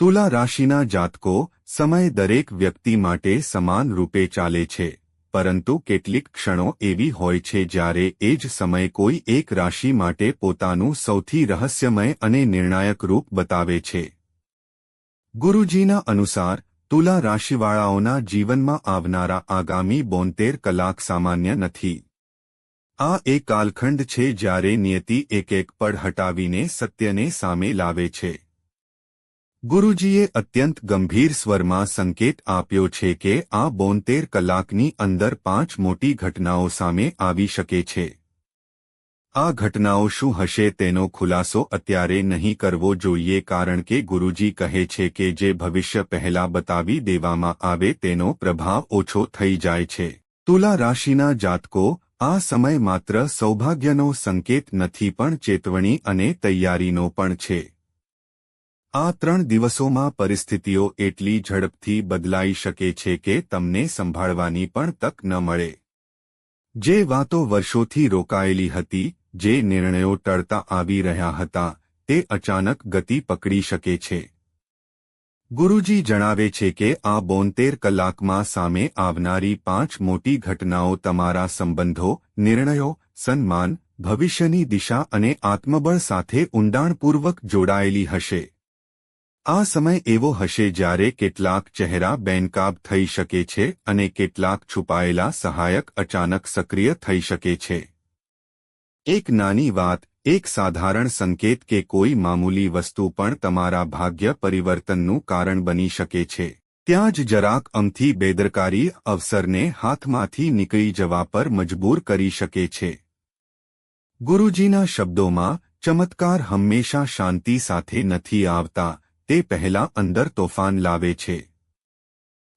તુલા રાશિના જાતકો સમય દરેક વ્યક્તિ માટે સમાન રૂપે ચાલે છે, પરંતુ કેટલીક ક્ષણો એવી હોય છે જ્યારે એ જ સમય કોઈ એક રાશિ માટે પોતાનું સૌથી રહસ્યમય અને નિર્ણાયક રૂપ બતાવે છે. ગુરુજીના અનુસાર, તુલા રાશિવાળાઓના જીવનમાં આવનારા આગામી બોતેર કલાક સામાન્ય નથી. આ એક કાલખંડ છે જ્યારે નિયતિ એક એક પડ હટાવીને સત્યને સામે લાવે છે. ગુરુજીએ અત્યંત ગંભીર સ્વરમાં સંકેત આપ્યો છે કે આ બોતેર કલાકની અંદર પાંચ મોટી ઘટનાઓ સામે આવી શકે છે. આ ઘટનાઓ શું હશે તેનો ખુલાસો અત્યારે નહીં કરવો જોઈએ કારણ કે ગુરુજી કહે છે કે જે ભવિષ્ય પહેલા બતાવી દેવામાં આવે તેનો પ્રભાવ ઓછો થઈ જાય છે. તુલા રાશિના જાતકો, આ સમય માત્ર સૌભાગ્યનો સંકેત નથી પણ ચેતવણી અને તૈયારીનો પણ છે. આ ત્રણ દિવસોમાં પરિસ્થિતિઓ એટલી ઝડપથી બદલાઈ શકે છે કે તમને સંભાળવાની પણ તક ન મળે. જે વાતો વર્ષોથી રોકાયેલી હતી, જે નિર્ણયો ટળતા આવી રહ્યા હતા, તે અચાનક ગતિ પકડી શકે છે. ગુરુજી જણાવે છે કે આ બોતેર કલાકમાં સામે આવનારી પાંચ મોટી ઘટનાઓ તમારા સંબંધો, નિર્ણયો, સન્માન, ભવિષ્યની દિશા અને આત્મબળ સાથે ઊંડાણપૂર્વક જોડાયેલી હશે. આ સમય એવો હશે જ્યારે કેટલાક ચહેરા બેનકાબ થઈ શકે છે અને કેટલાક છુપાયેલા સહાયક અચાનક સક્રિય થઈ શકે છે. એક નાની વાત, એક સાધારણ સંકેત કે કોઈ મામૂલી વસ્તુ પણ તમારા ભાગ્ય પરિવર્તનનું કારણ બની શકે છે. ત્યાં જ જરાક અમથી બેદરકારી અવસરને હાથમાંથી નીકળી જવા પર મજબૂર કરી શકે છે. ગુરુજીના શબ્દોમાં ચમત્કાર હંમેશા શાંતિ સાથે નથી આવતા તે પહેલા અંદર તોફાન લાવે છે.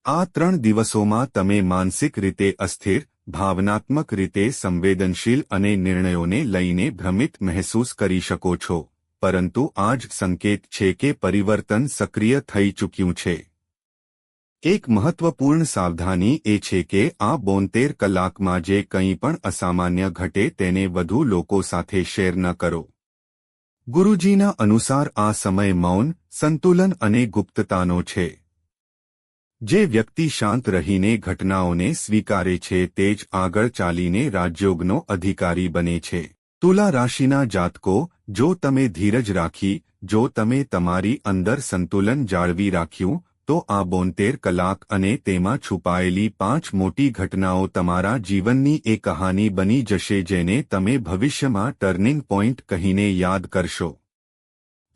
આ ત્રણ દિવસોમાં તમે માનસિક રીતે અસ્થિર, ભાવનાત્મક રીતે સંવેદનશીલ અને નિર્ણયોને લઈને ભ્રમિત મહેસૂસ કરી શકો છો, પરંતુ આ જ સંકેત છે કે પરિવર્તન સક્રિય થઈ ચૂક્યું છે. એક મહત્વપૂર્ણ સાવધાની એ છે કે આ બોતેર કલાકમાં જે કંઈ પણ અસામાન્ય ઘટે તેને વધુ લોકો સાથે શેર ન કરો. ગુરુજીના અનુસાર આ સમય મૌન, સંતુલન અને ગુપ્તતાનો છે. જે વ્યક્તિ શાંત રહીને ઘટનાઓને સ્વીકારે છે તે જ આગળ ચાલીને રાજયોગનો અધિકારી બને છે. તુલા રાશિના જાતકો, જો તમે ધીરજ રાખી, જો તમે તમારી અંદર સંતુલન જાળવી રાખ્યું તો આ બોતેર કલાક અને તેમાં છુપાયેલી પાંચ મોટી ઘટનાઓ તમારા જીવનની એ કહાની બની જશે જેને તમે ભવિષ્યમાં ટર્નિંગ પોઇન્ટ કહીને યાદ કરશો.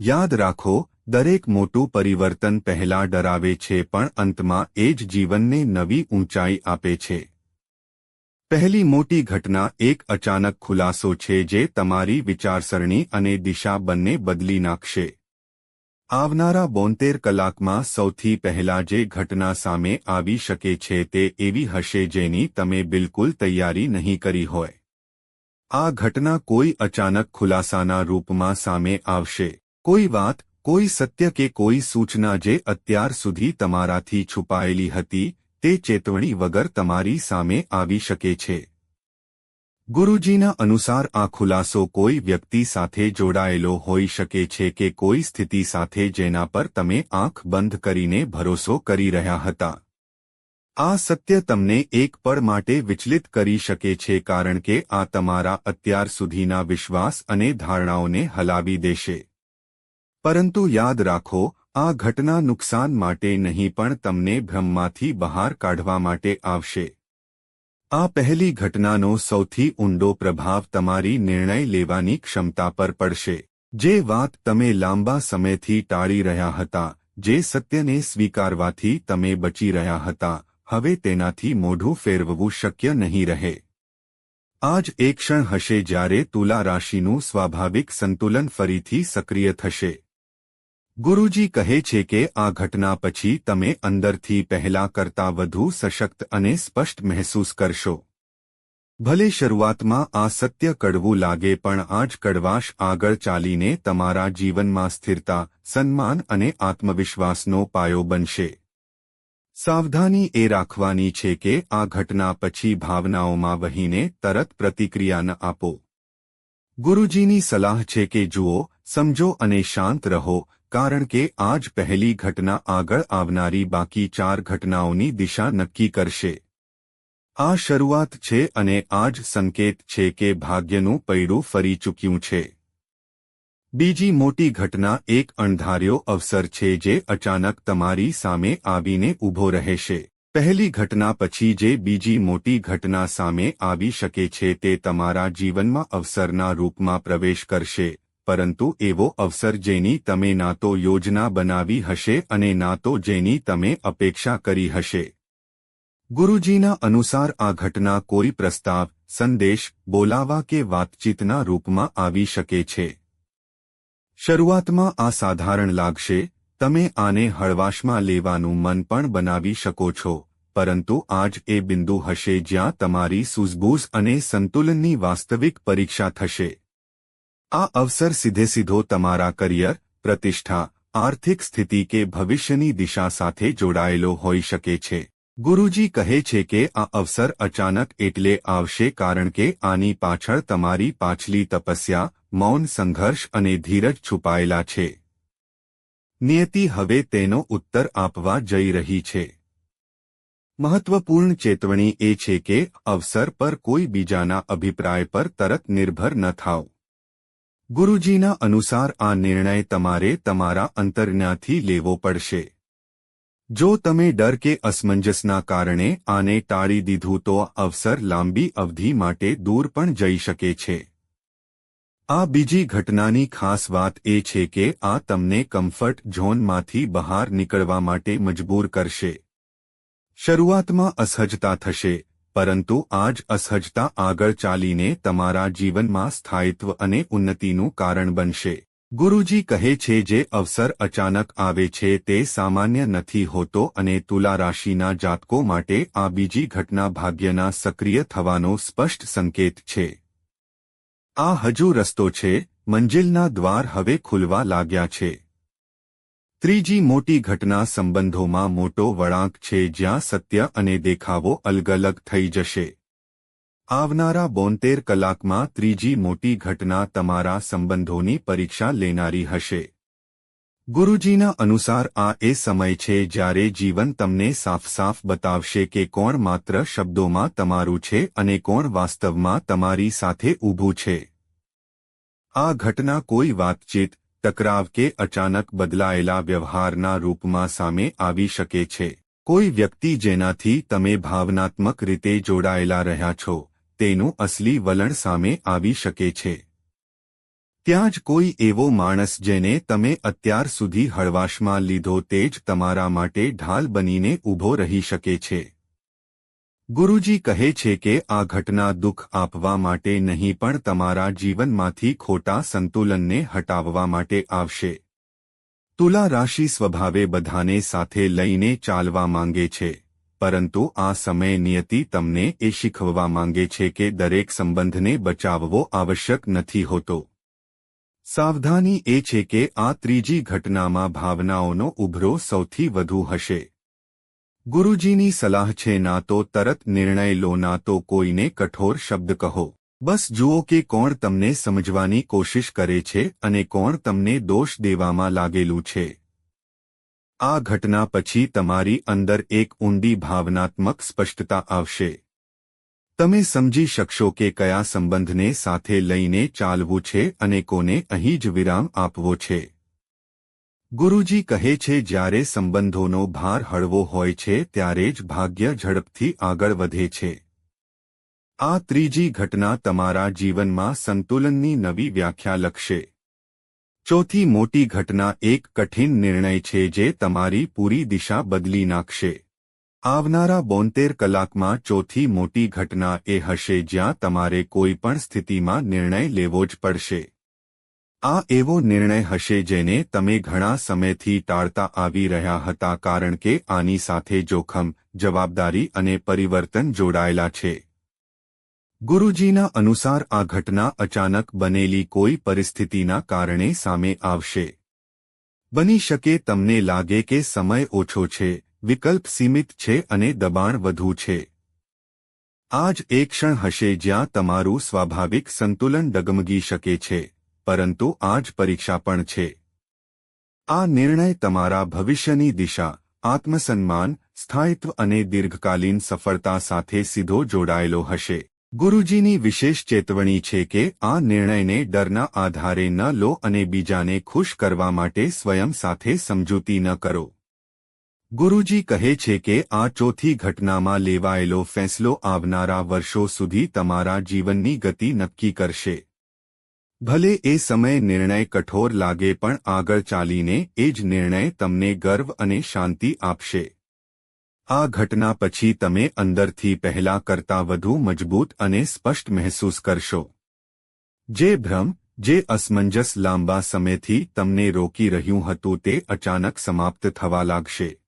યાદ રાખો, દરેક મોટું પરિવર્તન પહેલા ડરાવે છે પણ અંતમાં એ જ જીવનને નવી ઊંચાઈ આપે છે. પહેલી મોટી ઘટના એક અચાનક ખુલાસો છે જે તમારી વિચારસરણી અને દિશા બંને બદલી નાખશે. આવનારા બોતેર કલાકમાં સૌથી પહેલા જે ઘટના સામે આવી શકે છે તે એવી હશે જેની તમે બિલકુલ તૈયારી નહીં કરી હોય. આ ઘટના કોઈ અચાનક ખુલાસાના રૂપમાં સામે આવશે. કોઈ વાત, કોઈ સત્ય કે કોઈ સૂચના જે અત્યાર સુધી તમારાથી છુપાયેલી હતી, તે ચેતવણી વગર તમારી સામે આવી શકે છે. ગુરુજીના અનુસાર આ ખુલાસો કોઈ વ્યક્તિ સાથે જોડાયેલો હોઈ શકે છે કે કોઈ સ્થિતિ સાથે જેના પર તમે આંખ બંધ કરીને ભરોસો કરી રહ્યા હતા. આ સત્ય તમને એક પળ માટે વિચલિત કરી શકે છે કારણ કે આ તમારા અત્યાર સુધીના વિશ્વાસ અને ધારણાઓને હલાવી દેશે. પરંતુ યાદ રાખો, આ ઘટના નુકસાન માટે નહીં પણ તમને ભ્રમમાંથી બહાર કાઢવા માટે આવશે. આ પહેલી ઘટનાનો સૌથી ઊંડો પ્રભાવ તમારી નિર્ણય લેવાની ક્ષમતા પર પડશે. જે વાત તમે લાંબા સમયથી ટાળી રહ્યા હતા, જે સત્યને સ્વીકારવાથી તમે બચી રહ્યા હતા, હવે તેનાથી મોઢું ફેરવવું શક્ય નહીં રહે. આજ એક ક્ષણ હશે જ્યારે તુલા રાશિનું સ્વાભાવિક સંતુલન ફરીથી સક્રિય થશે. ગુરુજી કહે છે કે આ ઘટના પછી તમે અંદરથી પહેલા કરતાં વધુ સશક્ત અને સ્પષ્ટ મહેસૂસ કરશો. ભલે શરૂઆતમાં આ સત્ય કડવું લાગે પણ આ જ કડવાશ આગળ ચાલીને તમારા જીવનમાં સ્થિરતા, સન્માન અને આત્મવિશ્વાસનો પાયો બનશે. સાવધાની એ રાખવાની છે કે આ ઘટના પછી ભાવનાઓમાં વહીને તરત પ્રતિક્રિયા ન આપો. ગુરુજીની સલાહ છે કે જુઓ, સમજો અને શાંત રહો કારણ કે આ જ પહેલી ઘટના આગળ આવનારી બાકી ચાર ઘટનાઓની દિશા નક્કી કરશે. આ શરૂઆત છે અને આ જ સંકેત છે કે ભાગ્યનું પૈડું ફરી ચૂક્યું છે. બીજી મોટી ઘટના એક અણધાર્યો અવસર છે જે અચાનક તમારી સામે આવીને ઊભો રહેશે. પહેલી ઘટના પછી જે બીજી મોટી ઘટના સામે આવી શકે છે તે તમારા જીવનમાં અવસરના રૂપમાં પ્રવેશ કરશે. પરંતુ એવો અવસર જેની તમે ના તો યોજના બનાવી હશે અને ના તો જેની તમે અપેક્ષા કરી હશે. ગુરુજીના અનુસાર આ ઘટના કોઈ પ્રસ્તાવ, સંદેશ, બોલાવા કે વાતચીતના રૂપમાં આવી શકે છે. શરૂઆતમાં આ સાધારણ લાગશે, તમે આને હળવાશમાં લેવાનું મન પણ બનાવી શકો છો, પરંતુ આજ એ બિંદુ હશે જ્યાં તમારી સૂઝબૂઝ અને સંતુલનની વાસ્તવિક પરીક્ષા થશે. આ અવસર સીધે સીધો તમારા કરિયર, પ્રતિષ્ઠા, આર્થિક સ્થિતિ કે ભવિષ્યની દિશા સાથે જોડાયેલો હોઈ શકે છે. ગુરુજી કહે છે કે આ અવસર અચાનક એટલે આવશે કારણ કે આની પાછળ તમારી પાછલી તપસ્યા, મૌન સંઘર્ષ અને ધીરજ છુપાયેલા છે. નિયતિ હવે તેનો ઉત્તર આપવા જઈ રહી છે. મહત્વપૂર્ણ ચેતવણી એ છે કે અવસર પર કોઈ બીજાના અભિપ્રાય પર તરત નિર્ભર ન થાવ ગુરુજીના અનુસાર આ નિર્ણય તમારે તમારા અંતરજ્ઞાથી લેવો પડશે. જો તમે ડર કે અસમંજસના કારણે આને ટાળી દીધું તો અવસર લાંબી અવધિ માટે દૂર પણ જઈ શકે છે. આ બીજી ઘટનાની ખાસ વાત એ છે કે આ તમને કમ્ફર્ટ ઝોનમાંથી બહાર નીકળવા માટે મજબૂર કરશે. શરૂઆતમાં અસહજતા થશે પરંતુ આજ અસહજતા આગળ ચાલીને તમારા જીવનમાં સ્થાયિત્વ અને ઉન્નતિનું કારણ બનશે. ગુરુજી કહે છે, જે અવસર અચાનક આવે છે, તે સામાન્ય નથી હોતો અને તુલા રાશિના જાતકો માટે આ બીજી ઘટના ભાગ્યના સક્રિય થવાનો સ્પષ્ટ સંકેત છે. આ હજુ રસ્તો છે. મંજિલના દ્વાર હવે ખુલવા લાગ્યા છે. ત્રીજી મોટી ઘટના સંબંધોમાં મોટો વળાંક છે જ્યાં સત્ય અને દેખાવો અલગ અલગ થઈ જશે. આવનારા બોતેર કલાકમાં ત્રીજી મોટી ઘટના તમારા સંબંધોની પરીક્ષા લેનારી હશે. ગુરુજીના અનુસાર આ એ સમય છે જ્યારે જીવન તમને સાફ સાફ બતાવશે કે કોણ માત્ર શબ્દોમાં તમારું છે અને કોણ વાસ્તવમાં તમારી સાથે ઊભું છે. આ ઘટના કોઈ વાતચીત તકરાવ કે અચાનક બદલાયેલા વ્યવહારના રૂપમાં સામે આવી શકે છે. કોઈ વ્યક્તિ જેનાથી તમે ભાવનાત્મક રીતે જોડાયેલા રહ્યા છો, તેનું અસલી વલણ સામે આવી શકે છે. ત્યાં જ કોઈ એવો માણસ જેને તમે અત્યાર સુધી હળવાશમાં લીધો તે જ તમારા માટે ઢાલ બનીને ઊભો રહી શકે છે. ગુરુજી કહે છે કે આ ઘટના દુઃખ આપવા માટે નહીં પણ તમારા જીવનમાંથી ખોટા સંતુલનને હટાવવા માટે આવશે. તુલા રાશિ સ્વભાવે બધાને સાથે લઈને ચાલવા માંગે છે, પરંતુ આ સમય નિયતિ તમને એ શીખવવા માંગે છે કે દરેક સંબંધને બચાવવો આવશ્યક નથી હોતો. સાવધાની એ છે કે આ ત્રીજી ઘટનામાં ભાવનાઓનો ઉભરો સૌથી વધુ હશે. ગુરુજીની સલાહ છે, ના તો તરત નિર્ણય લો, ના તો કોઈને કઠોર શબ્દ કહો. બસ જુઓ કે કોણ તમને સમજવાની કોશિશ કરે છે અને કોણ તમને દોષ દેવામાં લાગેલું છે. આ ઘટના પછી તમારી અંદર એક ઊંડી ભાવનાત્મક સ્પષ્ટતા આવશે. તમે સમજી શકશો કે કયા સંબંધને સાથે લઈને ચાલવું છે અને કોને અહીં જ વિરામ આપવો છે. ગુરુજી કહે છે, જ્યારે સંબંધોનો ભાર હળવો હોય છે, ત્યારે જ ભાગ્ય ઝડપથી આગળ વધે છે. આ ત્રીજી ઘટના તમારા જીવનમાં સંતુલનની નવી વ્યાખ્યા લખશે. ચોથી મોટી ઘટના એક કઠિન નિર્ણય છે જે તમારી પૂરી દિશા બદલી નાખશે. આવનારા બોતેર કલાકમાં ચોથી મોટી ઘટના એ હશે જ્યાં તમારે કોઈ પણ સ્થિતિમાં નિર્ણય લેવો જ પડશે. આ એવો નિર્ણય હશે જેને તમે ઘણા સમયથી ટાળતા આવી રહ્યા હતા કારણ કે આની સાથે જોખમ, જવાબદારી અને પરિવર્તન જોડાયેલા છે. ગુરુજીના અનુસાર આ ઘટના અચાનક બનેલી કોઈ પરિસ્થિતિના કારણે સામે આવશે. બની શકે તમને લાગે કે સમય ઓછો છે, વિકલ્પ સીમિત છે અને દબાણ વધુ છે. આ જ એક ક્ષણ હશે જ્યાં તમારું સ્વાભાવિક સંતુલન ડગમગી શકે છે. પરંતુ આ જ પરીક્ષા પણ છે. આ નિર્ણય તમારા ભવિષ્યની દિશા, આત્મસન્માન, સ્થાયિત્વ અને દીર્ઘકાલીન સફળતા સાથે સીધો જોડાયેલો હશે. ગુરુજીની વિશેષ ચેતવણી છે કે આ નિર્ણયને ડરના આધારે ન લો અને બીજાને ખુશ કરવા માટે સ્વયં સાથે સમજૂતી ન કરો. ગુરુજી કહે છે કે આ ચોથી ઘટનામાં લેવાયેલો ફેંસલો આવનારા વર્ષો સુધી તમારા જીવનની ગતિ નક્કી કરશે. ભલે એ સમય નિર્ણય કઠોર લાગે પણ આગળ ચાલીને એ જ નિર્ણય તમને ગર્વ અને શાંતિ આપશે. આ ઘટના પછી તમે અંદરથી પહેલા કરતાં વધુ મજબૂત અને સ્પષ્ટ મહેસૂસ કરશો. જે ભ્રમ, જે અસમંજસ લાંબા સમયથી તમને રોકી રહ્યું હતું તે અચાનક સમાપ્ત થવા લાગશે.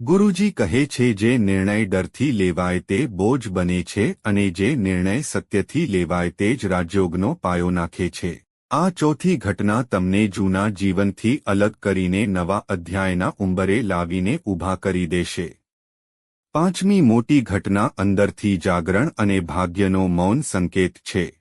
ગુરુજી કહે છે, જે નિર્ણય ડરથી લેવાય તે બોજ બને છે અને જે નિર્ણય સત્યથી લેવાય તે જ રાજયોગનો પાયો નાખે છે. આ ચોથી ઘટના તમને જૂના જીવનથી અલગ કરીને નવા અધ્યાયના ઉંબરે લાવીને ઊભા કરી દેશે. પાંચમી મોટી ઘટના અંદરથી જાગરણ અને ભાગ્યનો મૌન સંકેત છે.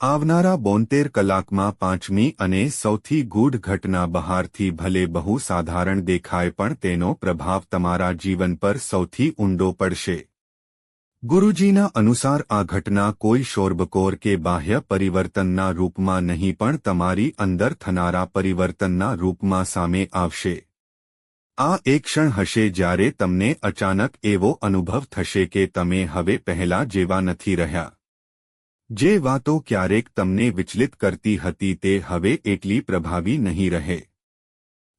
આવનારા બોતેર કલાકમાં પાંચમી અને સૌથી ગૂઢ ઘટના બહારથી ભલે બહુ સાધારણ દેખાય પણ તેનો પ્રભાવ તમારા જીવન પર સૌથી ઊંડો પડશે. ગુરુજીના અનુસાર આ ઘટના કોઈ શોરબકોર કે બાહ્ય પરિવર્તનના રૂપમાં નહીં પણ તમારી અંદર થનારા પરિવર્તનના રૂપમાં સામે આવશે. આ એક ક્ષણ હશે જ્યારે તમને અચાનક એવો અનુભવ થશે કે તમે હવે પહેલા જેવા નથી રહ્યા. જે વાતો ક્યારેક તમને વિચલિત કરતી હતી તે હવે એટલી પ્રભાવી નહીં રહે.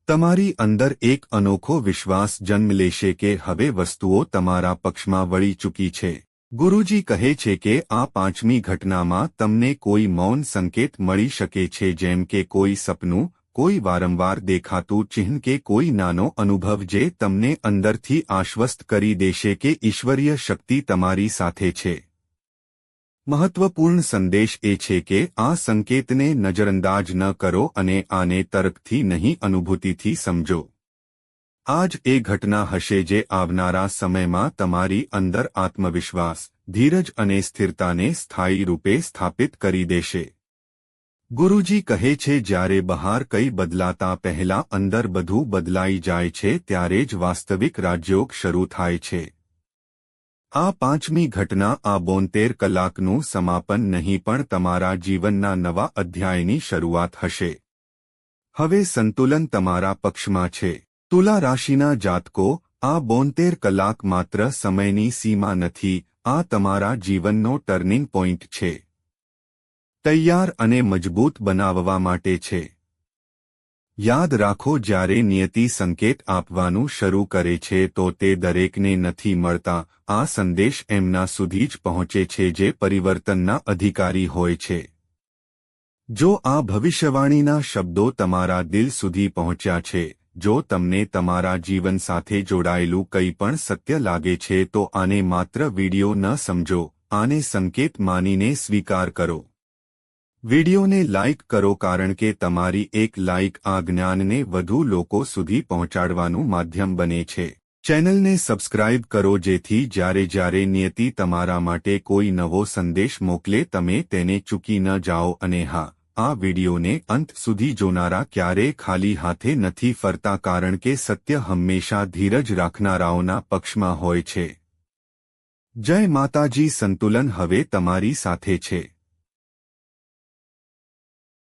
તમારી અંદર એક અનોખો વિશ્વાસ જન્મ લેશે કે હવે વસ્તુઓ તમારા પક્ષમાં વળી ચૂકી છે. ગુરુજી કહે છે કે આ પાંચમી ઘટનામાં તમને કોઈ મૌન સંકેત મળી શકે છે જેમ કે કોઈ સપનું, કોઈ વારંવાર દેખાતું ચિહ્ન કે કોઈ નાનો અનુભવ જે તમને અંદરથી આશ્વસ્ત કરી દેશે કે ઈશ્વરીય શક્તિ તમારી સાથે છે. મહત્વપૂર્ણ સંદેશ એ છે કે આ સંકેતને નજરઅંદાજ ન કરો અને આને તર્કથી નહીં અનુભૂતિથી સમજો. આજ એ ઘટના હશે જે આવનારા સમયમાં તમારી અંદર આત્મવિશ્વાસ, ધીરજ અને સ્થિરતાને સ્થાયી રૂપે સ્થાપિત કરી દેશે. ગુરુજી કહે છે, જ્યારે બહાર કંઈ બદલાતા પહેલા અંદર બધું બદલાઈ જાય છે, ત્યારે જ વાસ્તવિક રાજયોગ શરૂ થાય છે. આ પાંચમી ઘટના આ બોતેર કલાકનું સમાપન નહીં પણ તમારા જીવનના નવા અધ્યાયની શરૂઆત હશે. હવે સંતુલન તમારા પક્ષમાં છે. તુલા રાશિના જાતકો, આ બોતેર કલાક માત્ર સમયની સીમા નથી, આ તમારા જીવનનો ટર્નિંગ પોઇન્ટ છે. તૈયાર અને મજબૂત બનાવવા માટે છે. યાદ રાખો જ્યારે નિયતિ સંકેત આપવાનું શરૂ કરે છે તો તે દરેકને નથી મળતા. આ સંદેશ એમના સુધી જ પહોંચે છે જે પરિવર્તનના અધિકારી હોય છે. જો આ ભવિષ્યવાણીના શબ્દો તમારા દિલ સુધી પહોંચ્યા છે, જો તમને તમારા જીવન સાથે જોડાયેલું કંઈ પણ સત્ય લાગે છે તો આને માત્ર વિડિયો ન સમજો, આને સંકેત માનીને સ્વીકાર કરો. વિડિયોને લાઇક કરો કારણ કે તમારી એક લાઇક આ જ્ઞાનને વધુ લોકો સુધી પહોંચાડવાનું માધ્યમ બને છે. ચેનલને સબસ્ક્રાઇબ કરો જેથી જ્યારે જ્યારે નિયતિ તમારા માટે કોઈ નવો સંદેશ મોકલે તમે તેને ચૂકી ન જાઓ અને હા, આ વિડિયોને અંત સુધી જોનારા ક્યારેય ખાલી હાથે નથી ફરતા કારણ કે સત્ય હંમેશા ધીરજ રાખનારાઓના પક્ષમાં હોય છે. જય માતાજી સંતુલન હવે તમારી સાથે છે.